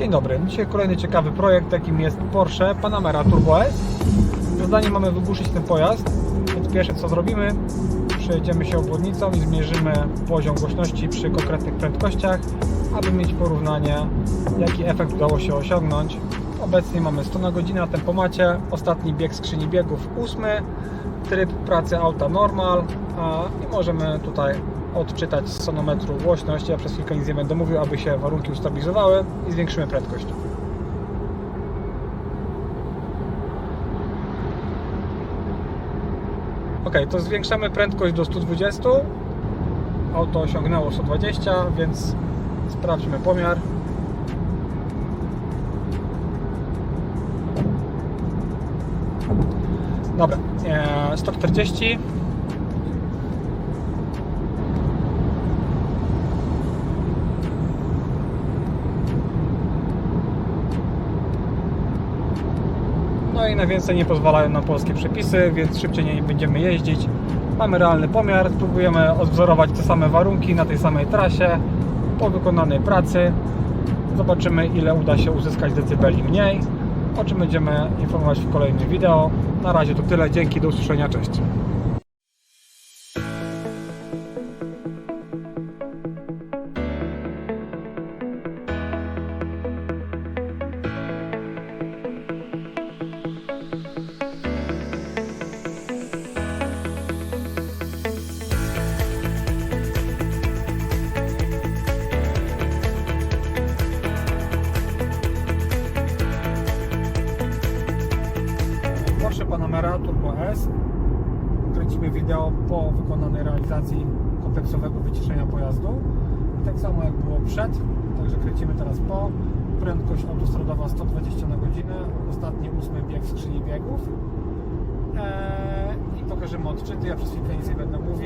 Dzień dobry. Dzisiaj kolejny ciekawy projekt, jakim jest Porsche Panamera Turbo S. Za zadanie mamy wygłuszyć ten pojazd, więc pierwsze co zrobimy, przejedziemy się obwodnicą i zmierzymy poziom głośności przy konkretnych prędkościach, aby mieć porównanie, jaki efekt udało się osiągnąć. Obecnie mamy 100 na godzinę na tempomacie, ostatni bieg skrzyni biegów 8, tryb pracy auta normal a i możemy tutaj odczytać z sonometru głośność. Ja przez chwilkę nic nie będę mówił, aby się warunki ustabilizowały i zwiększymy prędkość. Ok, to zwiększamy prędkość do 120. Auto osiągnęło 120, więc sprawdźmy pomiar. Dobra, e, 140. No i na więcej nie pozwalają nam polskie przepisy, więc szybciej nie będziemy jeździć. Mamy realny pomiar, spróbujemy odwzorować te same warunki na tej samej trasie po wykonanej pracy. Zobaczymy ile uda się uzyskać decybeli mniej, o czym będziemy informować w kolejnym wideo. Na razie to tyle, dzięki, do usłyszenia, cześć. Porsche Panamera Turbo S. Kręcimy wideo po wykonanej realizacji kompleksowego wyciszenia pojazdu. Tak samo jak było przed, także kręcimy teraz po. Prędkość autostradowa 120 na godzinę, ostatni ósmy bieg skrzyni biegów. Eee, I pokażemy odczyty, ja przez chwilkę nic nie będę mówił.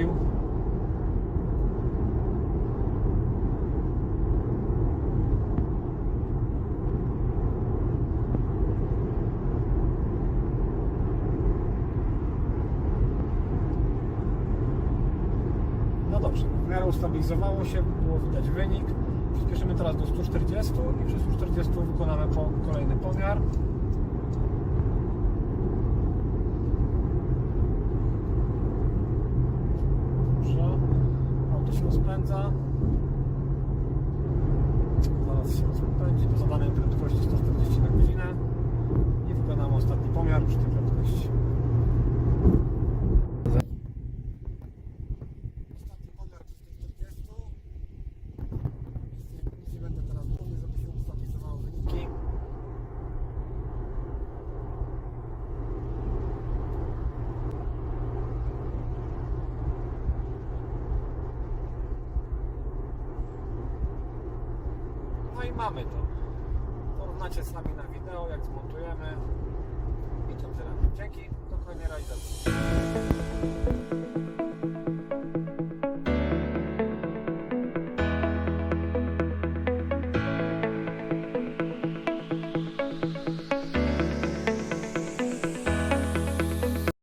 No dobrze, w miarę ustabilizowało się, było widać wynik. Przyspieszymy teraz do 140 i przy 140 wykonamy po kolejny pomiar. Dobrze, auto się rozpędza. Zaraz się rozpędzi do zadanej prędkości 140 na godzinę i wykonamy ostatni pomiar przy tej prędkości. Ostatni pomiar przy 140. Nic nie, nic nie będę teraz mówił, żeby się ustabilizowały wyniki. No i mamy to. Porównacie z nami na wideo, jak zmontujemy. I to tyle. Dzięki, do kolejnej realizacji.